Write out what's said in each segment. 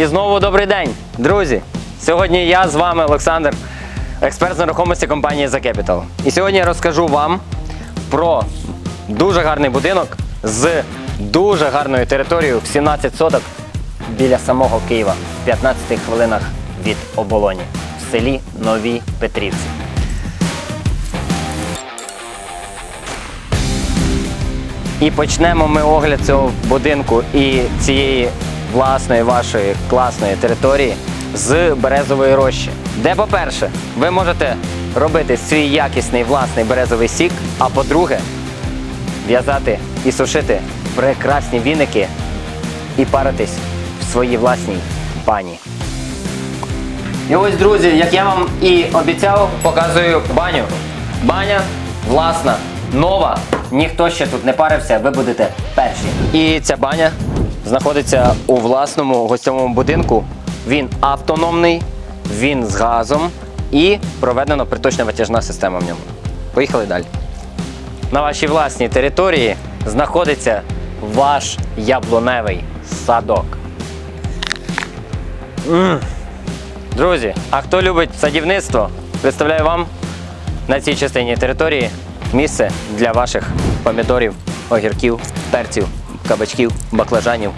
І знову добрий день, друзі! Сьогодні я з вами Олександр, експерт з нерухомості компанії The Capital. І сьогодні я розкажу вам про дуже гарний будинок з дуже гарною територією в 17 соток біля самого Києва, в 15 хвилинах від оболоні в селі Нові Петрівці. І почнемо ми огляд цього будинку і цієї власної вашої класної території з березової рощі. Де, по-перше, ви можете робити свій якісний власний березовий сік, а по-друге, в'язати і сушити прекрасні віники і паритись в своїй власній бані. І ось, друзі, як я вам і обіцяв, показую баню. Баня власна, нова. Ніхто ще тут не парився, ви будете перші. І ця баня знаходиться у власному гостьовому будинку. Він автономний, він з газом і проведена приточна витяжна система в ньому. Поїхали далі. На вашій власній території знаходиться ваш яблуневий садок. Друзі, а хто любить садівництво, представляю вам на цій частині території місце для ваших помідорів, огірків, перців, кабачків, баклажанів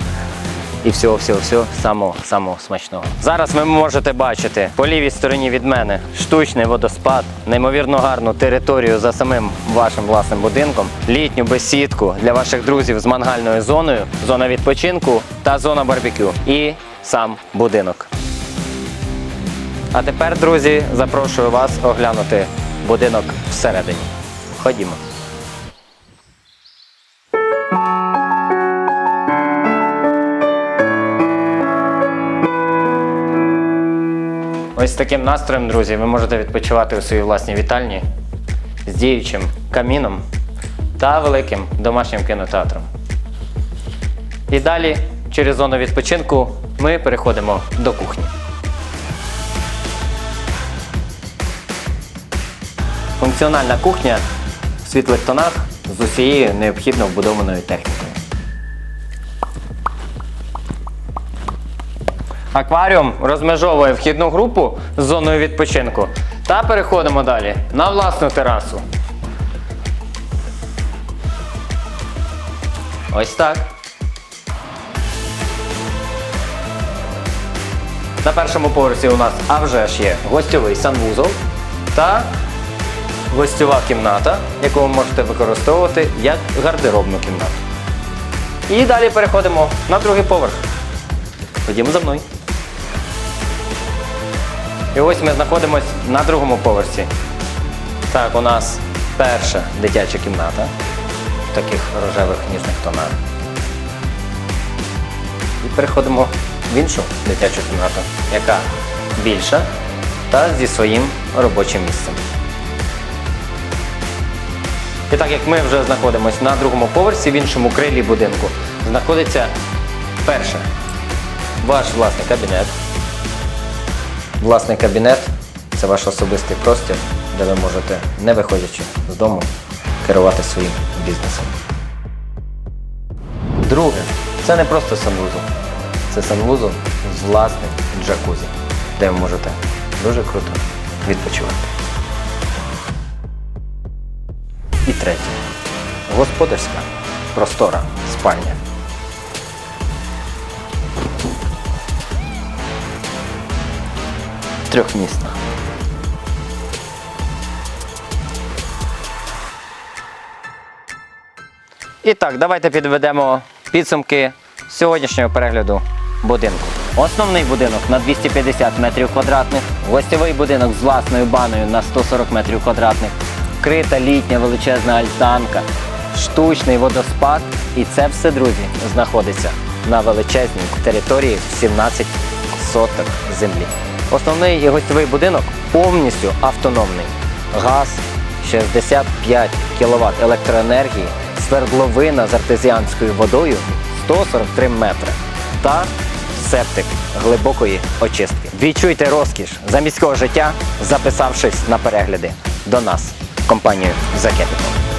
і всього, всього, всього самого самого смачного. Зараз ви можете бачити по лівій стороні від мене штучний водоспад, неймовірно гарну територію за самим вашим власним будинком, літню бесідку для ваших друзів з мангальною зоною, зона відпочинку та зона барбекю і сам будинок. А тепер, друзі, запрошую вас оглянути будинок всередині. Ходімо. Ось таким настроєм, друзі, ви можете відпочивати у своїй власній вітальні з діючим каміном та великим домашнім кінотеатром. І далі, через зону відпочинку, ми переходимо до кухні. Функціональна кухня в світлих тонах з усією необхідно вбудованою технікою. Акваріум розмежовує вхідну групу з зоною відпочинку. Та переходимо далі на власну терасу. Ось так. На першому поверсі у нас а вже ж є гостьовий санвузол та гостьова кімната, яку ви можете використовувати як гардеробну кімнату. І далі переходимо на другий поверх. Ходімо за мною. І ось ми знаходимося на другому поверсі. Так, у нас перша дитяча кімната в таких рожевих ніжних тонах. І переходимо в іншу дитячу кімнату, яка більша та зі своїм робочим місцем. І так як ми вже знаходимося на другому поверсі, в іншому крилі будинку, знаходиться перше ваш власний кабінет. Власний кабінет це ваш особистий простір, де ви можете, не виходячи з дому, керувати своїм бізнесом. Друге, це не просто санвузол. Це санвузол з власним джакузі, де ви можете дуже круто відпочивати. І третє. Господарська простора спальня. Трьохмісна. І так, давайте підведемо підсумки сьогоднішнього перегляду будинку. Основний будинок на 250 метрів квадратних, гостьовий будинок з власною баною на 140 метрів квадратних, вкрита літня величезна альтанка, штучний водоспад. І це все, друзі, знаходиться на величезній території в 17 соток землі. Основний і гостьовий будинок повністю автономний. Газ 65 кВт електроенергії, свердловина з артезіанською водою 143 метри та септик глибокої очистки. Відчуйте розкіш за міського життя, записавшись на перегляди до нас, компанію The Capital.